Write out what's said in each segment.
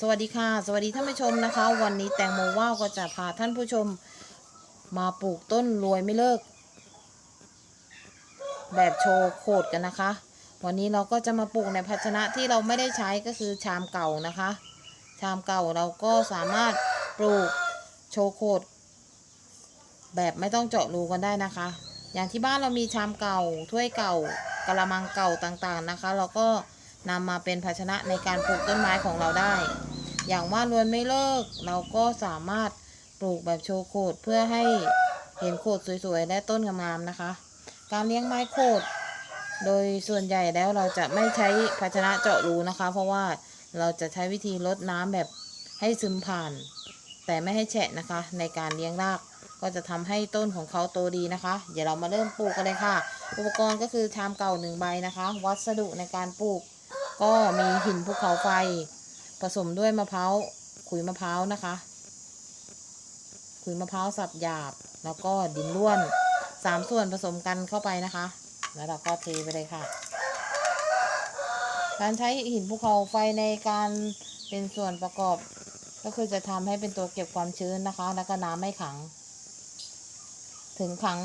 สวัสดีค่ะ สวัสดีท่านผู้ชมนะคะ วันนี้แตงโมว่าวก็จะพาท่านผู้ชมมาปลูกต้นรวยไม่เลิก แบบโชว์โคดกันนะคะ วันนี้เราก็จะมาปลูกในภาชนะที่เราไม่ได้ใช้ก็คือชามเก่านะคะ ชามเก่าเราก็สามารถปลูกโชว์โคดแบบไม่ต้องเจาะรูกันได้นะคะ อย่างที่บ้านเรามีชามเก่าถ้วยเก่ากระมังเก่าต่างๆนะคะ เราก็ นำมาเป็นภาชนะในการปลูกต้นไม้ของเราได้ อย่างว่ารวนไม่เลิก เราก็สามารถปลูกแบบโชว์โคดเพื่อให้เห็นโคดสวยๆ และต้นงามๆนะคะ การเลี้ยงไม้โคดโดยส่วนใหญ่แล้วเราจะไม่ใช้ภาชนะเจาะรูนะคะ เพราะว่าเราจะใช้วิธีลดน้ำแบบให้ซึมผ่าน แต่ไม่ให้แฉะนะคะ ในการเลี้ยงรากก็จะทำให้ต้นของเขาโตดีนะคะ เดี๋ยวเรามาเริ่มปลูกกันเลยค่ะ อุปกรณ์ก็คือชามเก่าหนึ่งใบนะคะ วัสดุในการปลูก ก็มีหินภูเขาไฟ ผสมด้วยมะพร้าวขุยมะพร้าวนะคะ ขุยมะพร้าวสับหยาบ แล้วก็ดินร่วนสามส่วนผสมกันเข้าไปนะคะ แล้วเราก็เทไปเลยค่ะ การใช้หินภูเขาไฟในการเป็นส่วนประกอบ ก็คือจะทำให้เป็นตัวเก็บความชื้นนะคะ แล้วก็น้ำไม่ขัง ถึงขัง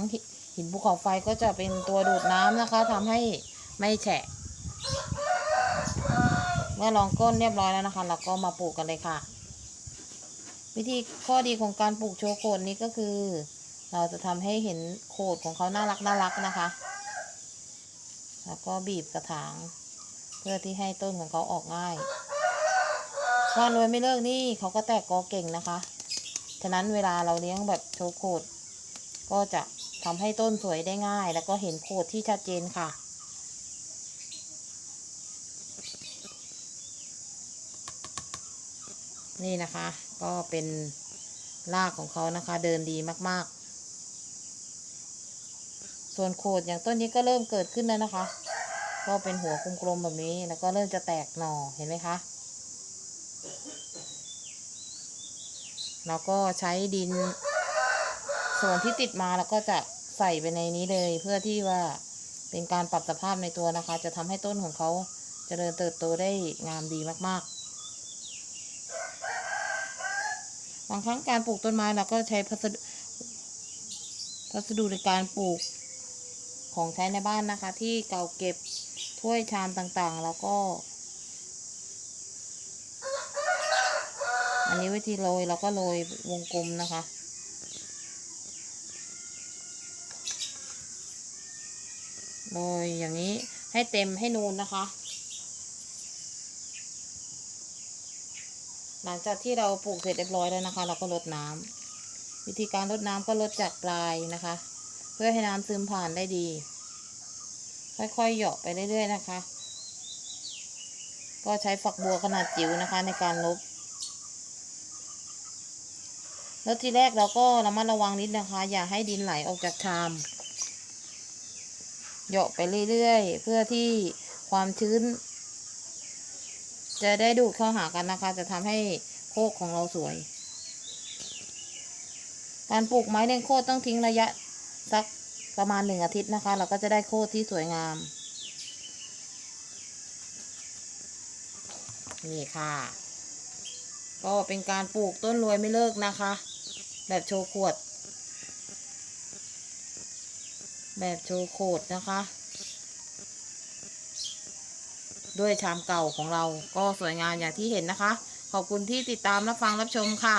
หินภูเขาไฟก็จะเป็นตัวดูดน้ำนะคะทำให้ไม่แฉะ มื่อรองก้นเรียบร้อยแล้วนะคะ เราก็มาปลูกกันเลยค่ะ วิธีข้อดีของการปลูกโชโคนนี้ก็คือ เราจะทำให้เห็นโคดของเขาน่ารักน่ารักนะคะ แล้วก็บีบกระถาง เพื่อที่ให้ต้นของเขาออกง่ายว่านรวยไม่เลิกนี่เขาก็แตกกอเก่งนะคะ ฉะนั้นเวลาเราเลี้ยงแบบโชโคดก็จะทำให้ต้นสวยได้ง่าย แล้วก็เห็นโคดที่ชัดเจนค่ะ นี่นะคะ ก็เป็นรากของเขานะคะ เดินดีมากๆ ส่วนโคดอย่างต้นนี้ก็เริ่มเกิดขึ้นแล้วนะคะ ก็เป็นหัวกลมๆแบบนี้ แล้วก็เริ่มจะแตกหน่อเห็นไหมคะเราก็ใช้ดิน ส่วนที่ติดมาแล้วก็จะใส่ไปในนี้เลยเพื่อที่ว่าเป็นการปรับสภาพในตัวนะคะ จะทำให้ต้นของเขาเจริญเติบโตได้งามดีมากๆ บางครั้งการปลูกต้นไม้เราก็ใช้พัสดุพัสดุในการปลูกของใช้ในบ้านนะคะ ที่เก่าเก็บถ้วยชามต่างๆ แล้วก็ อันนี้วิธีโรยเราก็โรยวงกลมนะคะโรยอย่างนี้ให้เต็มให้นูนนะคะ หลังจากที่เราปลูกเสร็จเรียบร้อยแล้วนะคะ เราก็ลดน้ำวิธีการลดน้ำก็ลดจากปลายนะคะ เพื่อให้น้ำซึมผ่านได้ดี ค่อยๆเหยาะไปเรื่อยๆนะคะ ก็ใช้ฝักบัวขนาดจิ๋วนะคะ ในการลบแล้วทีแรกเราก็ระมัดระวังนิดนะคะ อย่าให้ดินไหลออกจากชามเหยาะไปเรื่อยๆ เพื่อที่ความชื้น จะได้ดูดเข้าหากันนะคะ จะทำให้โคกของเราสวย การปลูกไม้เลี้ยงโคตรต้องทิ้งระยะสักประมาณหนึ่งอาทิตย์นะคะ เราก็จะได้โคตที่สวยงาม นี่ค่ะ ก็เป็นการปลูกต้นรวยไม่เลิกนะคะ แบบโชว์ขวด แบบโชว์โคดนะคะ ด้วยชามเก่าของเราก็สวยงามอย่างที่เห็นนะคะ ขอบคุณที่ติดตามรับฟังรับชมค่ะ